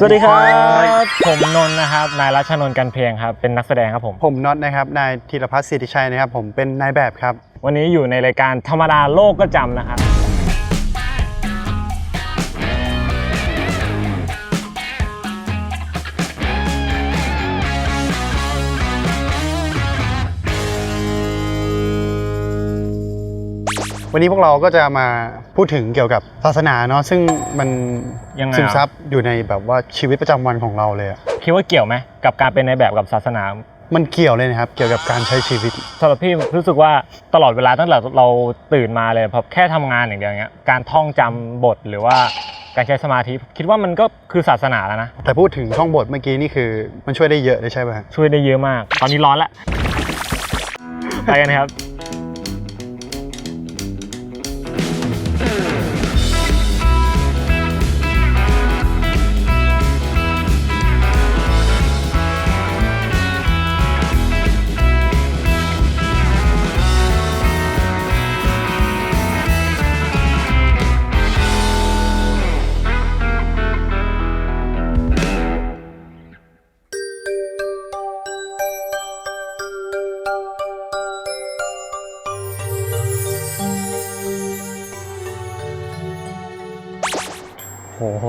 สวัสดีครับ ผมนนท์นะครับ นายรัชนนท์กันเพลงครับ เป็นนักแสดงครับผม ผมน็อตนะครับ นายธีรพัฒน์สิทธิชัยนะครับ ผมเป็นนายแบบครับ วันนี้อยู่ในรายการธรรมดาโลกก็จำนะครับ วันนี้พวกเราก็จะมาพูดถึงเกี่ยวกับศาสนาเนาะซึ่งมันยังไงซึมอะซับอยู่ในแบบว่าชีวิตประจำวันของเราเลยอะคิดว่าเกี่ยวไหมกับการเป็นในายแบบกับศาสนา มันเกี่ยวเลยนะครับ เกี่ยวกับการใช้ชีวิต สำหรับพี่รู้สึกว่าตลอดเวลาตั้งแต่เราตื่นมาเลยพอแค่ทำงานอย่างเดียวเงี้ยการท่องจำบทหรือว่าการใช้สมาธิคิดว่ามันก็คือศาสนาแล้วนะ แต่พูดถึงท่องบทเมื่อกี้นี่คือมันช่วยได้เยอะเลยใช่ไหมฮะช่วยได้เยอะมาก ตอนนี้ร้อนละ ไปกันนะครับ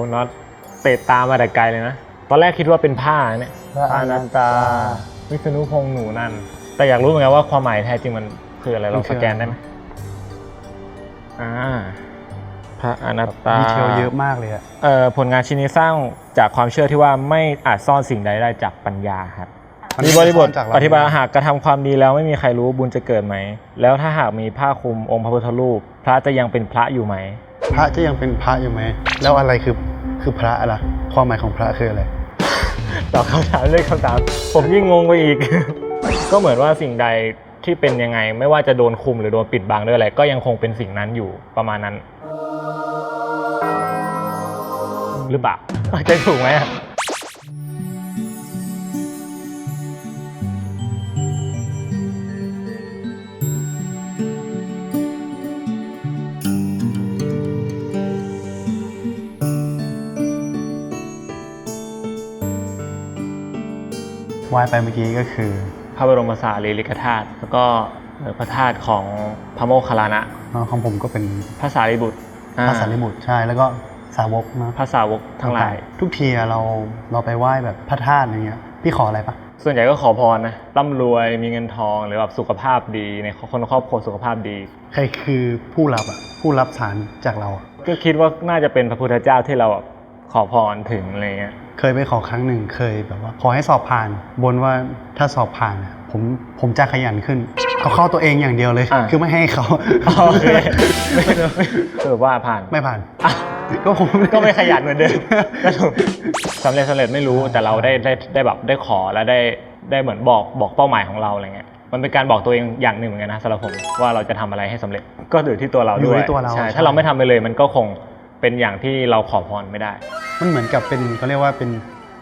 โหน็อตเตะตามมาแต่ไกลเลยนะ ตอนแรกคิดว่าเป็นผ้าเนี่ยพระอนันตา วิษณุพงษ์หนูนั่นแต่อยากรู้เหมือนกันว่าความหมายแท้จริงมันคืออะไรมัเรานคือสแกนได้ไหมอ่าพระอนัตตาดีเทลเยอะมากเลยอะเอ่อผลงานชิ้นนี้สร้างจากความเชื่อที่ว่าไม่อาจซ่อนสิ่งใดได้จากปัญญาครับมันมีบริบทจากเอธิบายหากกระทำความดีแล้วไม่มีใครรู้บุญจะเกิดไหม แล้วถ้าหากมีผ้าคลุมองค์พระพุทธรูป พระจะยังเป็นพระอยู่ไหม พระจะยังเป็นพระอยู่ไหม แล้วอะไรคือ คือพระอะล่ะความหมายของพระคืออะไรตอบคำถามเลยคำถาม ผมยิ่งงงไปอีก ก็เหมือนว่าสิ่งใดที่เป็นยังไง ไม่ว่าจะโดนคุมหรือโดนปิดบังด้วยอะไร ก็ยังคงเป็นสิ่งนั้นอยู่ประมาณนั้น หรือเปล่าใจถูกไหม อะวายไปเมื่อกี้ก็คือ พระบรมสารีริกธาตุแล้วก็เอ่อพระธาตุของพระโมคคัลลานะเอ่อของผมก็เป็นพระสารีบุตรอ่พระสารีบุตรใช่แล้วก็สาวกนะพระสาวกทั้งหลาย ทุกทีอะเราเราไปไหว้แบบพระธาตุอะไรเงี้ยพี่ขออะไรปะส่วนใหญ่ก็ขอพรนะร่ำรวยมีเงินทองหรือแบบสุขภาพดีในคนในครอบครัวสุขภาพดี ใครคือผู้รับอะผู้รับสารจากเราอะก็คิดว่าน่าจะเป็นพระพุทธเจ้าที่เราแบบ ขอพรถึงอะไรเงี้ยเคยไปขอครั้งหนึ่งเคยแบบว่า ขอให้สอบผ่าน บนว่าถ้าสอบผ่านอะผมผมจะขยันขึ้นเอาเข้าตัวเองอย่างเดียวเลย อะ คือไม่ให้เขาโอเคไม่ไม่สรุปว่าผ่าน ไม่ผ่าน อะ ก็ผมก็ไม่ขยันเหมือนเดิมก็ถูกสำเร็จสำเร็จไม่รู้แต่เราได้ได้ได้แบบได้ขอและได้ได้เหมือนบอกบอกเป้าหมายของเราอะไรเงี้ยมันเป็นการบอกตัวเองอย่างหนึ่งเหมือนกันนะสำหรับผมว่าเราจะทำอะไรให้สำเร็จก็อยู่ที่ตัวเราอยู่ด้วยที่ตัวเราใช่ใช่ ถ้าเราไม่ทำไปเลยมันก็คง เป็นอย่างที่เราขอพรไม่ได้ มันเหมือนกับเป็นเขาเรียกว่าเป็น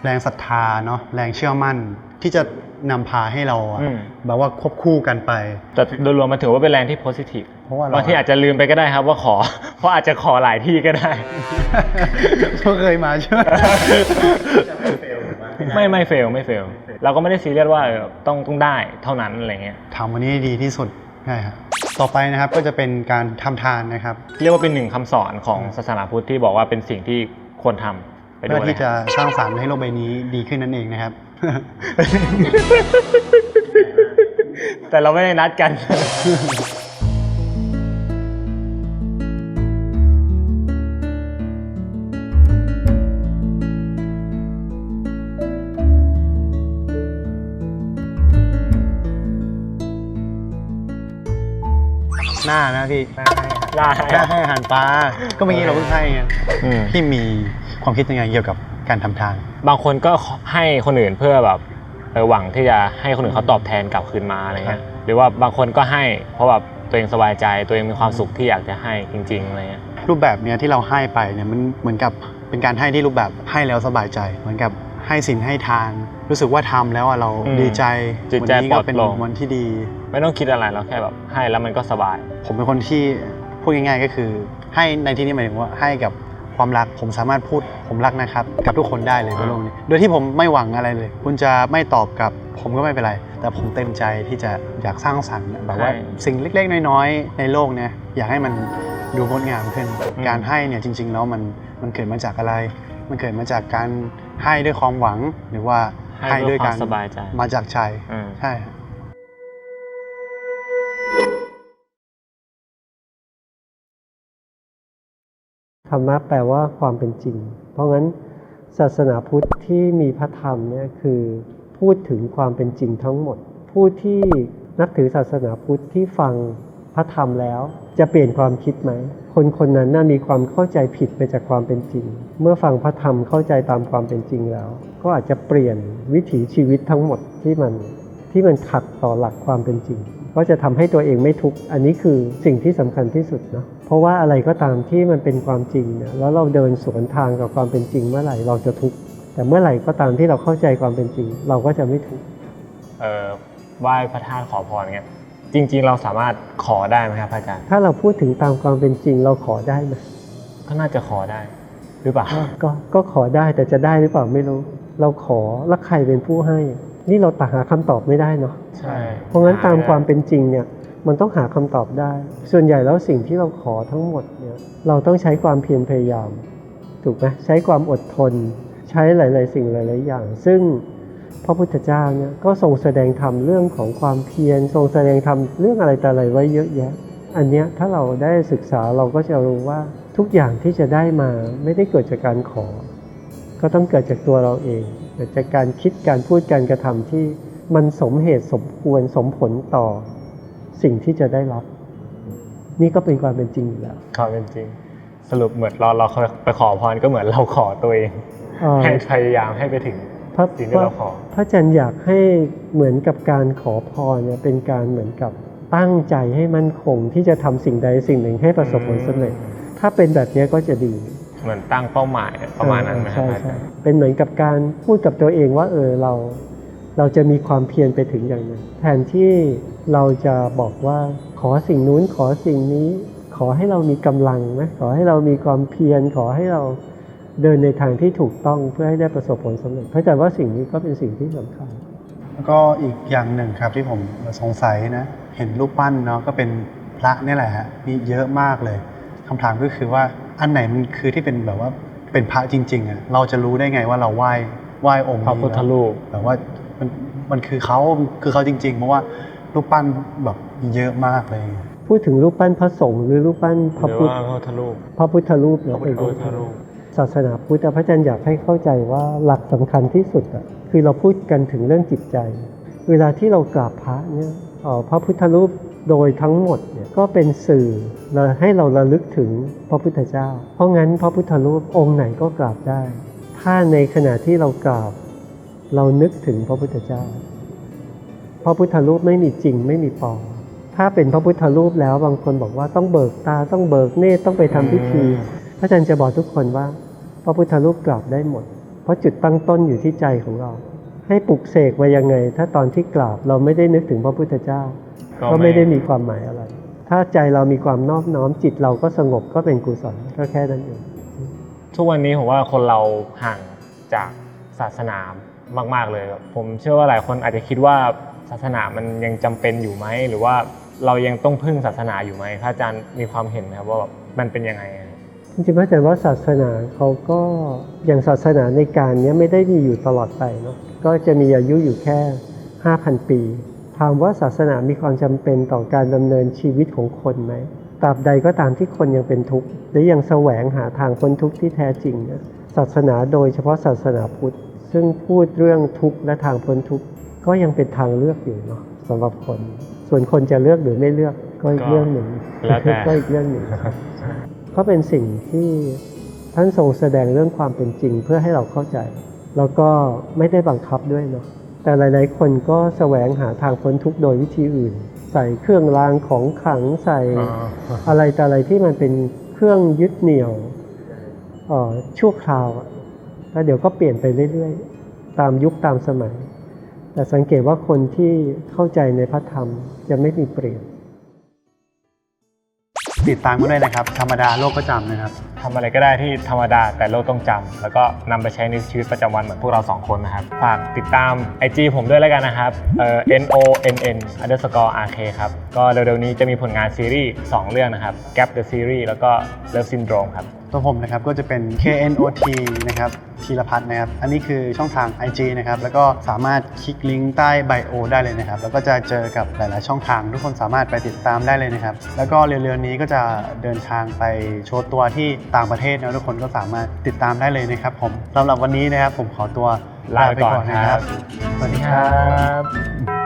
แรงศรัทธาเนาะแรงเชื่อมั่นที่จะนำพาให้เราอะอืม แบบว่าควบคู่กันไป แต่โดยรวมมันถือว่าเป็นแรงที่โพสิทีฟเพราะว่าเรา บางทีอาจจะลืมไปก็ได้ครับว่าขอ เพราะอาจจะขอหลายที่ก็ได้ ก็เคยมาใช่ไหม ไม่ไม่เฟลไม่เฟลเราก็ไม่ได้ซีเรียสว่าเออต้องต้องได้เท่านั้นอะไรเงี้ย ทำวันนี้ให้ดีที่สุดใช่ครับ ต่อไปนะครับก็จะเป็นการทำทานนะครับ เรียกว่าเป็นหนึ่งคำสอนของศาสนาพุทธที่บอกว่าเป็นสิ่งที่ควรทำไปดูเพื่อเลยที่จะสร้างสรรค์ให้โลกใบนี้ดีขึ้นนั่นเองนะครับ แต่เราไม่ได้นัดกัน น้านะพี่ได้หน้าให้อาหารปลาก็เมื่อกี้เราเพิ่งให้ไงอืมพี่มีความคิดยังไงเกี่ยวกับการทำทาน บางคนก็ให้คนอื่นเพื่อแบบเออหวังที่จะให้คนอื่นเขาตอบแทนกลับคืนมาอะไรเงี้ยหรือว่าบางคนก็ให้ เพราะแบบตัวเองสบายใจตัวเองมีความสุขที่อยากจะให้จริงๆอะไรเงี้ยรูปแบบเนี้ยที่เราให้ไปเนี่ยมันเหมือนกับเป็นการให้ที่รูปแบบให้แล้วสบายใจ เหมือนกับให้สินให้ทาน รู้สึกว่าทำแล้วอะเราอืมดีใจจิตใจวันี้ก็เป็นปลอดโปร่งวันที่ดี ไม่ต้องคิดอะไรเราแค่แบบให้แล้วมันก็สบาย ผมเป็นคนที่พูดง่ายๆก็คือ ให้ในที่นี้หมายถึงว่าให้กับคความรักผมสามารถพูดผมรักนะครับ กับทุกคนได้เลยบนโลกนี้ โดยที่ผมไม่หวังอะไรเลย คุณจะไม่ตอบกลับผมก็ไม่เป็นไร แต่ผมเต็มใจที่จะอยากสร้างสรรค์แบบว่าใช่สิ่งเล็กๆ น้อยๆ ในโลกเนี่ยอยากให้มันดูงดงามขึ้นอืมการให้เนี่ยจริง ๆ แล้วมันมันเกิดมาจากอะไร มันเกิดมาจากการให้ด้วยความหวังหรือว่าให้ด้วยการสบายใจมาจากใจอืมใช่ ธรรมะแปลว่าความเป็นจริง เพราะงั้นศาสนาพุทธที่มีพระธรรมเนี่ยคือพูดถึงความเป็นจริงทั้งหมด ผู้ที่นับถือศาสนาพุทธที่ฟังพระธรรมแล้ว จะเปลี่ยนความคิดไหม คนคนนั้นน่ามีความเข้าใจผิดไปจากความเป็นจริง เมื่อฟังพระธรรมเข้าใจตามความเป็นจริงแล้ว ก็อาจจะเปลี่ยนวิถีชีวิตทั้งหมดที่มันที่มันขัดต่อหลักความเป็นจริง ก็จะทำให้ตัวเองไม่ทุกข์อันนี้คือสิ่งที่สำคัญที่สุดเนาะเพราะว่าอะไรก็ตามที่มันเป็นความจริงเนี่ยแล้วเราเดินสวนทางกับความเป็นจริงเมื่อไหร่เราจะทุกข์แต่เมื่อไหร่ก็ตามที่เราเข้าใจความเป็นจริง เราก็จะไม่ทุกข์เอ่อไหว้พระธาตุขอพรเงี้ยจริง ๆ เราสามารถขอได้ไหมครับพระอาจารย์ ถ้าเราพูดถึงตามความเป็นจริงเราขอได้ไหมก็น่าจะขอได้ หรือเปล่าก็ก็ขอได้แต่จะได้หรือเปล่าไม่รู้ เราขอแล้วใครเป็นผู้ให้ นี่เราตักหาคำตอบไม่ได้เนาะใช่เพราะงั้นตามความเป็นจริงเนี่ยมันต้องหาคำตอบได้ ส่วนใหญ่แล้วสิ่งที่เราขอทั้งหมดเนี่ยเราต้องใช้ความเพียรพยายาม ถูกไหมใช้ความอดทน ใช้หลาย ๆ สิ่งหลาย ๆ อย่าง ซึ่งพระพุทธเจ้าเนี่ยก็ทรงแสดงธรรมเรื่องของความเพียรทรงแสดงธรรมเรื่องอะไรแต่อะไรไว้เยอะแยะ อันเนี้ยถ้าเราได้ศึกษาเราก็จะรู้ว่าทุกอย่างที่จะได้มาไม่ได้เกิดจากการขอ ก็ต้องเกิดจากตัวเราเอง เกิดจากการคิดการพูดการกระทำที่มันสมเหตุสมควรสมผลต่อสิ่งที่จะได้รับ นี่ก็เป็นความเป็นจริงอยู่แล้วความเป็นจริง สรุปเหมือนเราเราไปขอพรก็เหมือนเราขอตัวเองเอ่อให้พยายามให้ไปถึงพระสิ่งที่เราขอพระอาจารย์อยากให้เหมือนกับการขอพรเนี่ยเป็นการเหมือนกับตั้งใจให้มั่นคงที่จะทำสิ่งใดสิ่งหนึ่งให้ประสบผลสำเร็จ ถ้าเป็นแบบนี้ก็จะดี เหมือนตั้งเป้าหมายประมาณนั้นไหมครับใช่พระอาใช่จารย์เป็นเหมือนกับการพูดกับตัวเองว่าเออเรา เราจะมีความเพียรไปถึงอย่างนั้น แทนที่เราจะบอกว่าขอสิ่งนู้นขอสิ่งนี้ ขอให้เรามีกำลังนะขอให้เรามีความเพียรขอให้เราเดินในทางที่ถูกต้องเพื่อให้ได้ประสบผลสำเร็จพระอาจารย์ว่าสิ่งนี้ก็เป็นสิ่งที่สำคัญแล้วก็อีกอย่างหนึ่งครับที่ผมสงสัยนะ เห็นรูปปั้นเนาะก็เป็นพระเนี่ยแหละฮะมีเยอะมากเลยคำถามก็คือว่า อันไหนมันคือที่เป็นแบบว่าเป็นพระจริง ๆอะเราจะรู้ได้ไงว่าเราไหว้ไหว้องค์พระนี้พุทธรูป แบบว่ามันมันคือเขาคือเขาจริง ๆ เพราะว่ารูปปั้นแบบมีเยอะมากเลย พูดถึงรูปปั้นพระสงฆ์หรือรูปปั้นพหระรือพุทธว่าพระพุทธรูปพระพุทธรูปพเนี่ยระเป็นพุทธรูปศาสนาพุทธพระอาจารย์อยากให้เข้าใจว่าหลักสำคัญที่สุดอะคือเราพูดกันถึงเรื่องจิตใจ เวลาที่เรากราบพระเนี่ยเอ่อพระพุทธรูป โดยทั้งหมดเนี่ยก็เป็นสื่อเราให้เราระลึกถึงพระพุทธเจ้า เพราะงั้นพระพุทธรูปองค์ไหนก็กราบได้ ถ้าในขณะที่เรากราบ เรานึกถึงพระพุทธเจ้า พระพุทธรูปไม่มีจริงไม่มีปลอมถ้าเป็นพระพุทธรูปแล้วบางคนบอกว่าต้องเบิกตาต้องเบิกเนตรต้องไปทำพิธี พระอาจารย์จะบอกทุกคนว่า พระพุทธรูปกราบได้หมด เพราะจุดตั้งต้นอยู่ที่ใจของเรา ให้ปลุกเสกไว้ยังไง ถ้าตอนที่กราบเราไม่ได้นึกถึงพระพุทธเจ้า ก็ไม่ได้มีความหมายอะไร ถ้าใจเรามีความนอบน้อมจิตเราก็สงบก็เป็นกุศลก็แค่นั้นเองทุกวันนี้ผมว่าคนเราห่างจากศาสนามาก ๆเลยครับผมเชื่อว่าหลายคนอาจจะคิดว่าศาสนามันยังจำเป็นอยู่ไหมหรือว่าเรายังต้องพึ่งศาสนาอยู่ไหมพระอาจารย์มีความเห็นไหมครับว่าแบบมันเป็นยังไงอะ จริงๆพระอาจารย์ว่าศาสนาเขาก็อย่างศาสนาในการเนี้ยไม่ได้มีอยู่ตลอดไปเนาะก็จะมีอายุอยู่แค่ 5,000 ปี ถามว่าศาสนามีความจำเป็นต่อการดำเนินชีวิตของคนไหมตราบใดก็ตามที่คนยังเป็นทุกข์และยังแสวงหาทางพ้นทุกข์ที่แท้จริงเนี่ยศาสนาโดยเฉพาะศาสนาพุทธ ซึ่งพูดเรื่องทุกข์และทางพ้นทุกข์ก็ยังเป็นทางเลือกอยู่เนาะสำหรับคน ส่วนคนจะเลือกหรือไม่เลือกก็อีกเรื่องหนึ่งแล้วแต่ก็อีกเรื่องหนึ่ง ก็เป็นสิ่งที่ท่านทรงแสดงเรื่องความเป็นจริงเพื่อให้เราเข้าใจ แล้วก็ไม่ได้บังคับด้วยเนาะแต่หลาย ๆ คนก็แสวงหาทางพ้นทุกข์โดยวิธีอื่น ใส่เครื่องรางของขลังใส่อะไรแต่อะไรที่มันเป็นเครื่องยึดเหนี่ยวเอ่อชั่วคราวอะแล้วเดี๋ยวก็เปลี่ยนไปเรื่อย ๆ ตามยุคตามสมัย แต่สังเกตว่าคนที่เข้าใจในพระธรรมจะไม่มีเปลี่ยน ติดตามกันด้วยนะครับ ธรรมดาโลกก็จำนะครับ ทำอะไรก็ได้ที่ธรรมดาแต่โลกต้องจำแล้วก็นำไปใช้ในชีวิตประจำวันเหมือนพวกเราสองคนนะครับ ฝากติดตาม IG ผมด้วยแล้วกันนะครับเอ่อ n o n n underscore r k ครับ ก็เร็วๆนี้จะมีผลงานซีรีส์ 2 เรื่องนะครับ Gap the Series แล้วก็ Love Syndrome ครับ ตัวผมนะครับก็จะเป็น KNOT นะครับ ธีรพัฒน์นะครับ อันนี้คือช่องทาง IG นะครับ แล้วก็สามารถคลิกลิงก์ใต้ไบโอได้เลยนะครับ แล้วก็จะเจอกับหลายๆ ช่องทาง ทุกคนสามารถไปติดตามได้เลยนะครับ แล้วก็เร็วๆนี้ก็จะเดินทางไปโชว์ตัวที่ต่างประเทศนะทุกคนก็สามารถติดตามได้เลยนะครับผมสำหรับวันนี้นะครับผมขอตัวลาไปก่อนครับ สวัสดีครับบ